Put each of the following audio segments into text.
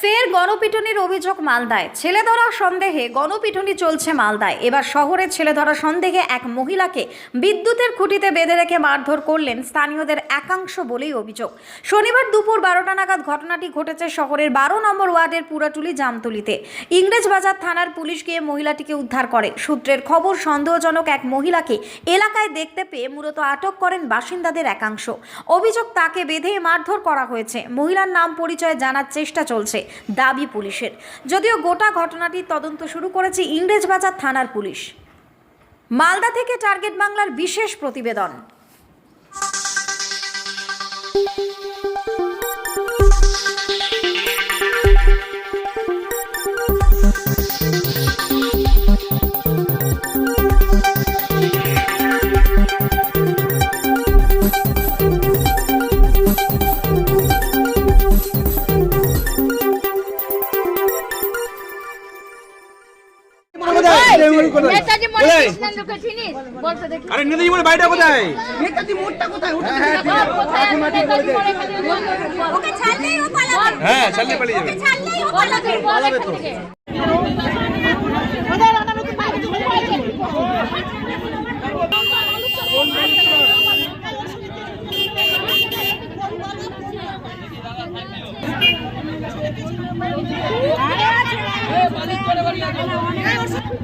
ফের গণপিটুনির অভিযোগ মালদায়। ছেলে ধরা সন্দেহে গণপিটুনি চলছে মালদায়। এবার শহরে ছেলে ধরা সন্দেহে এক মহিলাকে বিদ্যুতের খুঁটিতে বেঁধে রেখে মারধর করলেন স্থানীয়দের একাংশ বলেই অভিযোগ। শনিবার দুপুর বারোটা নাগাদ ঘটনাটি ঘটেছে শহরের বারো নম্বর ওয়ার্ডের পুরাটুলি জামতলিতে। ইংরেজবাজার থানার পুলিশ গিয়ে মহিলাটিকে উদ্ধার করে। সূত্রের খবর, সন্দেহজনক এক মহিলাকে এলাকায় দেখতে পেয়ে মূলত আটক করেন বাসিন্দাদের একাংশ। অভিযোগ তাকে বেঁধে মারধর করা হয়েছে। মহিলার নাম পরিচয় জানার চেষ্টা চলছে। দাবি পুলিশের। যদিও গোটা ঘটনাটি তদন্ত শুরু করেছে ইংরেজবাজার থানার পুলিশ। মালদা থেকে টার্গেট বাংলার বিশেষ প্রতিবেদন। নেতাজি মনে কৃষ্ণেন্দুকে চিনিস বলতে দেখি আরে নেতাজি বলে বাড়িটা কোথায় ওকে ছাড়লেই ও পালাবে হ্যাঁ চালিয়ে পালিয়ে যাবে ওকে ছাড়লেই ও পালাবে পালাবে তো সুযোগ পাচ্ছে না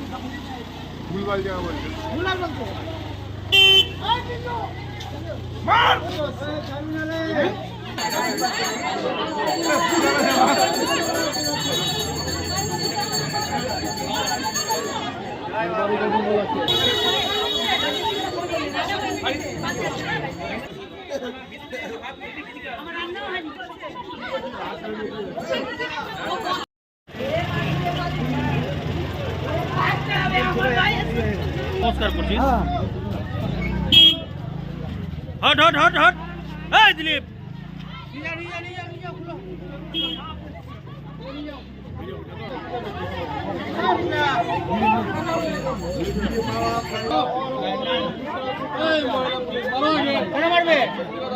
বান্না হয়নি আমার ভুলভাল বলছে। নমস্কার করছি হট হট হট হট। এই দিলীপ।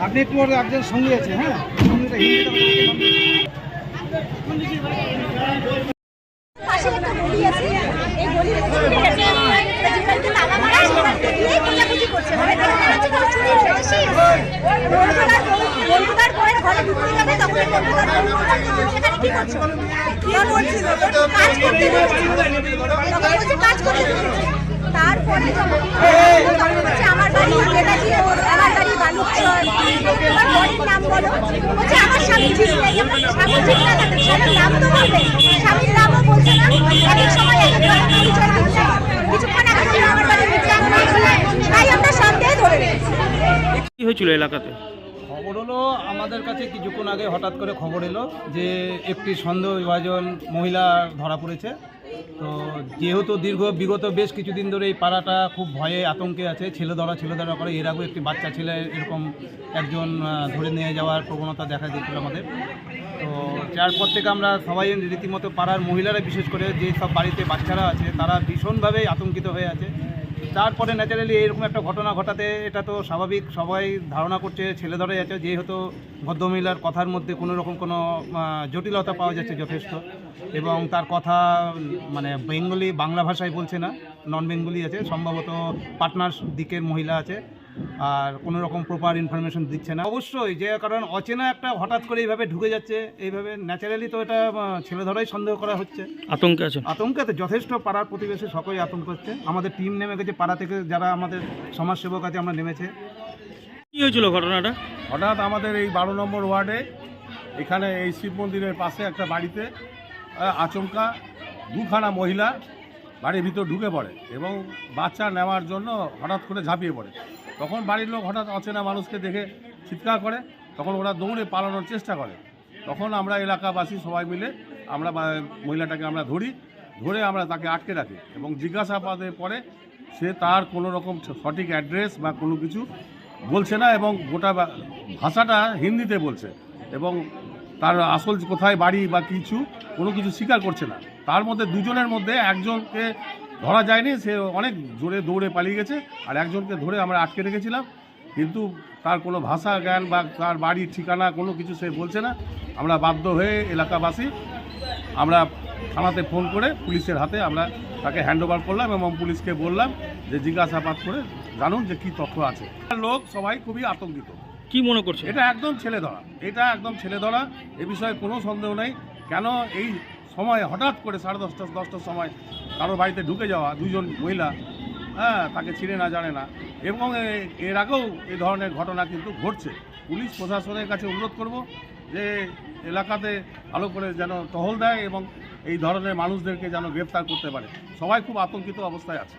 আপনি একটু ওর একজন সঙ্গী আছে হ্যাঁ? মানে দেখে মনে হচ্ছে কোনো চুরি হয়েছে বন্ধুদার বন্ধুদার বউয়ের ঘরে ঢুকতে যাবে তখন এই বন্ধুদার বউ বলছে, "তুমি এখানে কি করছ? কি বলছিল কাজ করতে। কাজ করতে। তারপরে আমার বাড়ি নেতাজি আমার বাড়ি বালুচর তোমার বাড়ির নাম বলো। বলছে আমার স্বামী ঠিক নেই। স্বামী ঠিক না থাকলে স্বামীর নাম তো বলবে? স্বামীর নামও বলছে না। এক এক সময় এক এক পরিচয় দিচ্ছে। কিছুক্ষণ আগে বলল আমার বাড়ি তাই আমরা সন্দেহে ধরে রেখেছি কি হয়েছিল এলাকাতে? খবর হলো আমাদের কাছে কিছুক্ষণ আগে হঠাৎ করে খবর এলো যে একটি সন্দেহভাজন মহিলা ধরা পড়েছে। তো যেহেতু দীর্ঘ, বিগত বেশ কিছুদিন ধরে এই পাড়াটা খুব ভয়ে আতঙ্কে আছে, ছেলে ধরা ছেলে ধরা করে। এর আগেও একটি বাচ্চা ছেলে এরকম একজন ধরে নিয়ে যাওয়ার প্রবণতা দেখা দিচ্ছিল আমাদের। তো যারপর থেকে আমরা সবাই রীতিমতো পাড়ার মহিলারা, বিশেষ করে যে সব বাড়িতে বাচ্চারা আছে, তারা ভীষণভাবে আতঙ্কিত হয়ে আছে। তারপরে ন্যাচারালি এরকম একটা ঘটনা ঘটাতে এটা তো স্বাভাবিক। সবাই ধারণা করছে, ছেলে ধরে যাচ্ছে। যেহেতু ভদ্রমহিলার কথার মধ্যে কোনো রকম কোনো জটিলতা পাওয়া যাচ্ছে যথেষ্ট এবং তার কথা মানে বেঙ্গলি বাংলা ভাষায় বলছে না নন বেঙ্গলি আছে। সম্ভবত পাটনার দিকের মহিলা আছে। আর কোনো রকম প্রপার ইনফরমেশন দিচ্ছে না। অবশ্যই যে কারণ অচেনা একটা হঠাৎ করে এইভাবে ঢুকে যাচ্ছে এইভাবে ন্যাচারালি তো এটা ছেলে ধরাই সন্দেহ করা হচ্ছে। আতঙ্কে আছেন আতঙ্কে তো যথেষ্ট পাড়ার প্রতিবেশী সকলেই আতঙ্ক হচ্ছে। আমাদের টিম নেমে গেছে পাড়া থেকে যারা আমাদের সমাজসেবক আছে আমরা নেমেছে। কী হয়েছিল ঘটনাটা? হঠাৎ আমাদের এই বারো নম্বর ওয়ার্ডে এখানে এই শিব মন্দিরের পাশে একটা বাড়িতে আচমকা দুখানা মহিলা বাড়ির ভিতর ঢুকে পড়ে এবং বাচ্চা নেওয়ার জন্য হঠাৎ করে ঝাঁপিয়ে পড়ে। তখন বাড়ির লোক হঠাৎ অচেনা মানুষকে দেখে চিৎকার করে, তখন ওরা দৌড়ে পালানোর চেষ্টা করে। তখন আমরা এলাকাবাসী সবাই মিলে আমরা মহিলাটাকে আমরা ধরি, ধরে আমরা তাকে আটকে রাখি এবং জিজ্ঞাসাবাদের পরে সে তার কোনো রকম সঠিক অ্যাড্রেস বা কোনো কিছু বলছে না এবং গোটা ভাষাটা হিন্দিতে বলছে এবং তার আসল কোথায় বাড়ি বা কিছু কোনো কিছু স্বীকার করছে না। তার মধ্যে দুজনের মধ্যে একজনকে ধরা যায়নি সে অনেক জোরে দৌড়ে পালিয়ে গেছে আর একজনকে ধরে আমরা আটকে রেখেছিলাম। কিন্তু তার কোনো ভাষা জ্ঞান বা তার বাড়ির ঠিকানা কোনো কিছু সে বলছে না। আমরা বাধ্য হয়ে এলাকাবাসী আমরা থানাতে ফোন করে পুলিশের হাতে আমরা তাকে হ্যান্ড ওভার করলাম এবং পুলিশকে বললাম যে জিজ্ঞাসাবাদ করে জানুন যে কি তথ্য আছে। লোক সবাই খুবই আতঙ্কিত। কি মনে করছে এটা একদম ছেলে ধরা এটা একদম ছেলে ধরা এ বিষয়ে কোনো সন্দেহ নেই। কেন এই সময় হঠাৎ করে সাড়ে দশটা, দশটার সময় কারোর বাড়িতে ঢুকে যাওয়া দুজন মহিলা হ্যাঁ তাকে চিনে না, জানে না। এবং এর আগেও এ ধরনের ঘটনা কিন্তু ঘটছে। পুলিশ প্রশাসনের কাছে অনুরোধ করব যে এলাকাতে ভালো করে যেন টহল দেয় এবং এই ধরনের মানুষদেরকে যেন গ্রেফতার করতে পারে। সবাই খুব আতঙ্কিত অবস্থায় আছে।